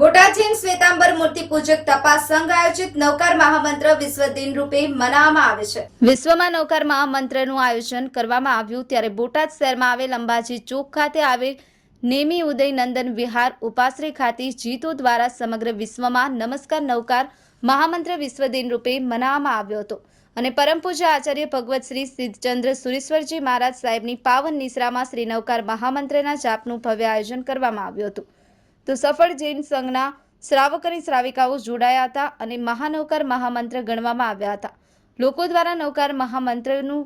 બોટાદ જૈન શ્વેતાંબર મૂર્તિ પૂજક તપાસ સંઘ આયોજિત નવકાર મહામંત્ર વિશ્વ દિન રૂપે મનાવવામાં આવે છે. વિશ્વમાં નવકાર મહામંત્રનું આયોજન કરવામાં આવ્યું ત્યારે બોટાદ શહેરમાં આવેલ અંબાજી ચોક ખાતે આવેલ નેમી ઉદય નંદન વિહાર ઉપાશ્રી ખાતે જીતો દ્વારા સમગ્ર વિશ્વમાં નમસ્કાર નવકાર મહામંત્ર વિશ્વ દિન રૂપે મનાવવામાં આવ્યો હતો. અને પરમ પૂજ્ય આચાર્ય ભગવત શ્રી સિદ્ધચંદ્ર સુરેશ્વરજી મહારાજ સાહેબની પાવન નિશ્રામાં શ્રી નવકાર મહામંત્રના જાપનું ભવ્ય આયોજન કરવામાં આવ્યું હતું. તો સફળ જૈન સંઘના શ્રાવક અને શ્રાવિકાઓ જોડાયા હતા અને મહાનવકાર મહામંત્ર ગણવામાં આવ્યા હતા. લોકો દ્વારા નવકાર મહામંત્રનું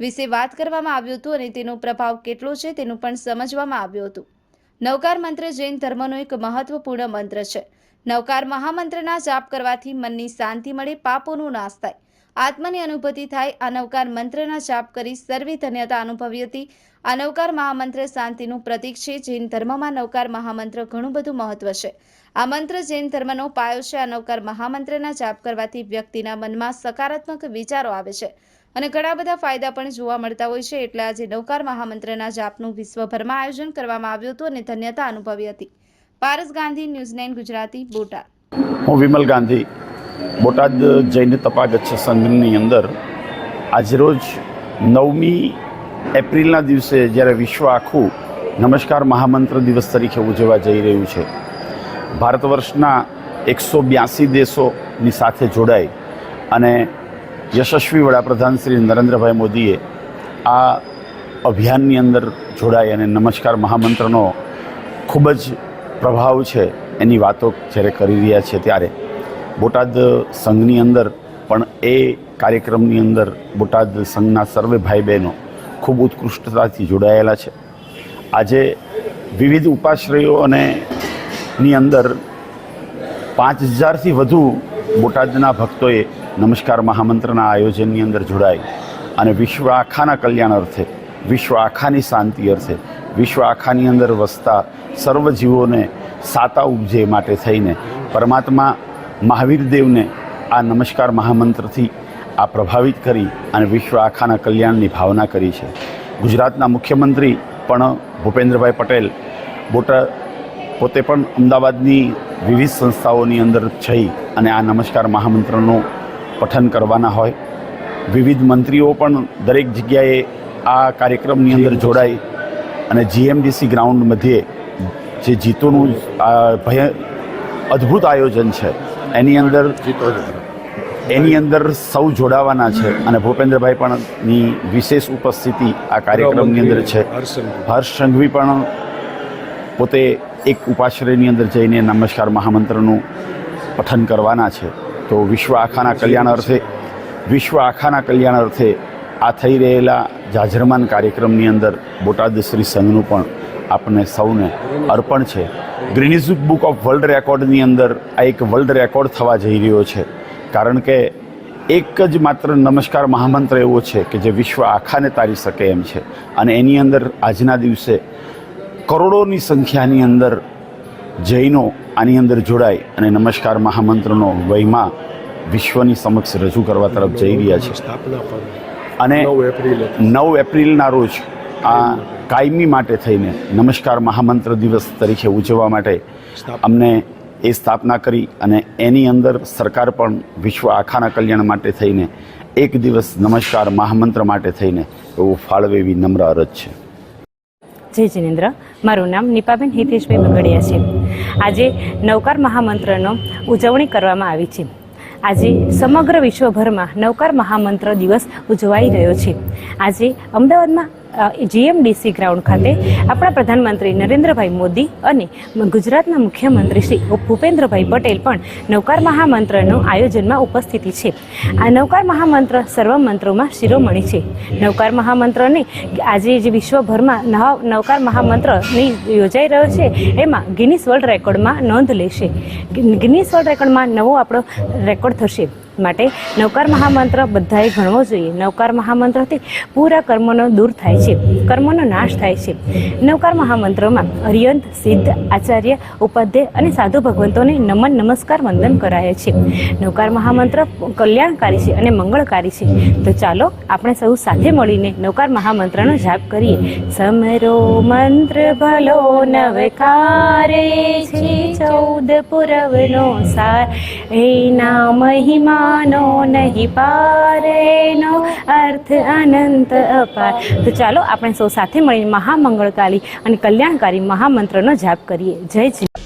વિશે વાત કરવામાં આવ્યું હતું અને તેનો પ્રભાવ કેટલો છે તેનું પણ સમજવામાં આવ્યું હતું. નવકાર મંત્ર જૈન ધર્મનો એક મહત્વપૂર્ણ મંત્ર છે. નવકાર મહામંત્રના જાપ કરવાથી મનની શાંતિ મળે, પાપોનો નાશ થાય. આત્માની અનુભૂતિ થાય, આ મંત્રના જાપ કરી સર્વે ધન્યતા અનુભવી હતી. આ મહામંત્ર શાંતિનું પ્રતીક છે. જૈન ધર્મમાં નવકાર મહામંત્ર ઘણું બધું મહત્વ છે. આ મંત્ર જૈન ધર્મનો પાયો છે. આ મહામંત્રના જાપ કરવાથી વ્યક્તિના મનમાં સકારાત્મક વિચારો આવે છે અને ઘણા બધા ફાયદા પણ જોવા મળતા હોય છે. એટલે આજે નવકાર મહામંત્રના જાપનું વિશ્વભરમાં આયોજન કરવામાં આવ્યું હતું અને ધન્યતા અનુભવી હતી. Paras Gandhi, news nine Gujarati, Botad. હું વિમલ ગાંધી. બોટાદ જૈન તપાગચ્છ સંઘની અંદર. આજરોજ નવમી એપ્રિલના દિવસે જ્યારે વિશ્વ આખું નમસ્કાર મહામંત્ર દિવસ તરીકે ઉજવવા જઈ રહ્યું છે. ભારત વર્ષના એકસો બ્યાસી દેશોની સાથે જોડાઈ અને યશસ્વી વડાપ્રધાન શ્રી નરેન્દ્રભાઈ મોદીએ આ અભિયાનની અંદર જોડાઈ અને નમસ્કાર મહામંત્રનો ખૂબ જ પ્રભાવ છે એની વાતો જ્યારે કરી રહ્યા છે ત્યારે. બોટાદ સંઘની અંદર પણ એ કાર્યક્રમની અંદર બોટાદ સંઘના સર્વે ભાઈ બહેનો ખૂબ ઉત્કૃષ્ટતાથી જોડાયેલા છે. આજે વિવિધ ઉપાશ્રયો અને ની અંદર પાંચ હજારથી વધુ બોટાદના ભક્તોએ નમસ્કાર મહામંત્રના આયોજનની અંદર જોડાઈ અને વિશ્વ આખાના કલ્યાણ અર્થે, વિશ્વ આખાની શાંતિ અર્થે, વિશ્વ આખાની અંદર વસતા સર્વ જીવોને સાતા ઉપજે માટે થઈને પરમાત્મા મહાવીર દેવને આ નમસ્કાર મહામંત્રથી આ પ્રભાવિત કરી અને વિશ્વ આખાના કલ્યાણની ભાવના કરી છે. ગુજરાતના મુખ્યમંત્રી પણ ભૂપેન્દ્રભાઈ પટેલ બોટા પોતે પણ અમદાવાદની વિવિધ સંસ્થાઓની અંદર જઈ અને આ નમસ્કાર મહામંત્રનું પઠન કરવાના હોય. વિવિધ મંત્રીઓ પણ દરેક જગ્યાએ આ કાર્યક્રમની અંદર જોડાઈ અને જીએમડીસી ગ્રાઉન્ડ મધ્યે જે જીતોનું આ ભય અદ્ભુત આયોજન છે. એની અંદર એની અંદર સૌ જોડાવાના છે. અને ભૂપેન્દ્રભાઈ પણ ની વિશેષ ઉપસ્થિતિ આ કાર્યક્રમની અંદર છે. હર્ષ સંઘવી પણ પોતે એક ઉપાશ્રયની અંદર જઈને નમસ્કાર મહામંત્રનું પઠન કરવાના છે. તો વિશ્વ આખાના કલ્યાણ અર્થે વિશ્વ આખાના કલ્યાણ અર્થે આ થઈ રહેલા જાજરમાન કાર્યક્રમની અંદર બોટાદ શ્રી સંઘનું પણ આપણને સૌને અર્પણ છે. ગ્રીનિઝ બુક ઓફ વર્લ્ડ રેકોર્ડની અંદર આ એક વર્લ્ડ રેકોર્ડ થવા જઈ રહ્યો છે. કારણ કે એક જ માત્ર નમસ્કાર મહામંત્ર એવો છે કે જે વિશ્વ આખાને તારી શકે એમ છે. અને એની અંદર આજના દિવસે કરોડોની સંખ્યાની અંદર જૈનો આની અંદર જોડાય અને નમસ્કાર મહામંત્રનો વયમાં વિશ્વની સમક્ષ રજૂ કરવા તરફ જઈ રહ્યા છે. અને નવ એપ્રિલે. નવ એપ્રિલના રોજ આ કાયમી માટે થઈને નમસ્કાર મહામંત્ર દિવસ તરીકે ઉજવવા માટે અમને એ સ્થાપના કરી અને એની અંદર સરકાર પણ વિશ્વ આખાના કલ્યાણ માટે થઈને એક દિવસ નમસ્કાર મહામંત્ર માટે થઈને એવું ફાળવે એવી નમ્ર અરજ છે. જય જિનેન્દ્ર. મારું નામ નિપાબેન હિતેશભાઈ બગડિયા છે. આજે નવકાર મહામંત્રનો ઉજવણી કરવામાં આવી છે. આજે સમગ્ર વિશ્વભરમાં નવકાર મહામંત્ર દિવસ ઉજવાઈ રહ્યો છે. આજે અમદાવાદમાં જીએમડીસી ગ્રાઉન્ડ ખાતે આપણા પ્રધાનમંત્રી નરેન્દ્રભાઈ મોદી અને ગુજરાતના મુખ્યમંત્રી શ્રી ભૂપેન્દ્રભાઈ પટેલ પણ નવકાર મહામંત્રનું આયોજનમાં ઉપસ્થિતિ છે. આ નવકાર મહામંત્ર સર્વ મંત્રોમાં શિરોમણી છે. નવકાર મહામંત્રને આજે જે વિશ્વભરમાં નવ નવકાર મહામંત્રની યોજાઈ રહ્યો છે, એમાં ગિનિસ વર્લ્ડ રેકોર્ડમાં નોંધ લેશે. ગિનિસ વર્લ્ડ રેકોર્ડમાં નવો આપણો રેકોર્ડ થશે. માટે નવકાર મહામંત્ર બધાએ ગણવો જોઈએ. નવકાર મહામંત્રથી પૂરા કર્મોનો દૂર થાય છે. કર્મોનો નાશ થાય છે. નવકાર મહામંત્રમાં હરિયંત સિદ્ધ, આચાર્ય, ઉપાધ્યાય અને સાધુ ભગવંતોને નમન, નમસ્કાર, વંદન કરાય છે. નવકાર મહામંત્ર કલ્યાણકારી છે અને મંગળકારી છે. તો ચાલો આપણે સૌ સાથે મળીને નવકાર મહામંત્રનો જાપ કરીએ. સમરો મંત્ર ભલો નવકારે છે. ચૌદ પુરવનો સાર. એના મહિમાનો નહીં પારેનો અર્થ અનંત અપાર. તો ચાલો આપણે સૌ સાથે મળીને મહામંગળકારી અને કલ્યાણકારી મહામંત્રનો જાપ કરીએ. જય શ્રી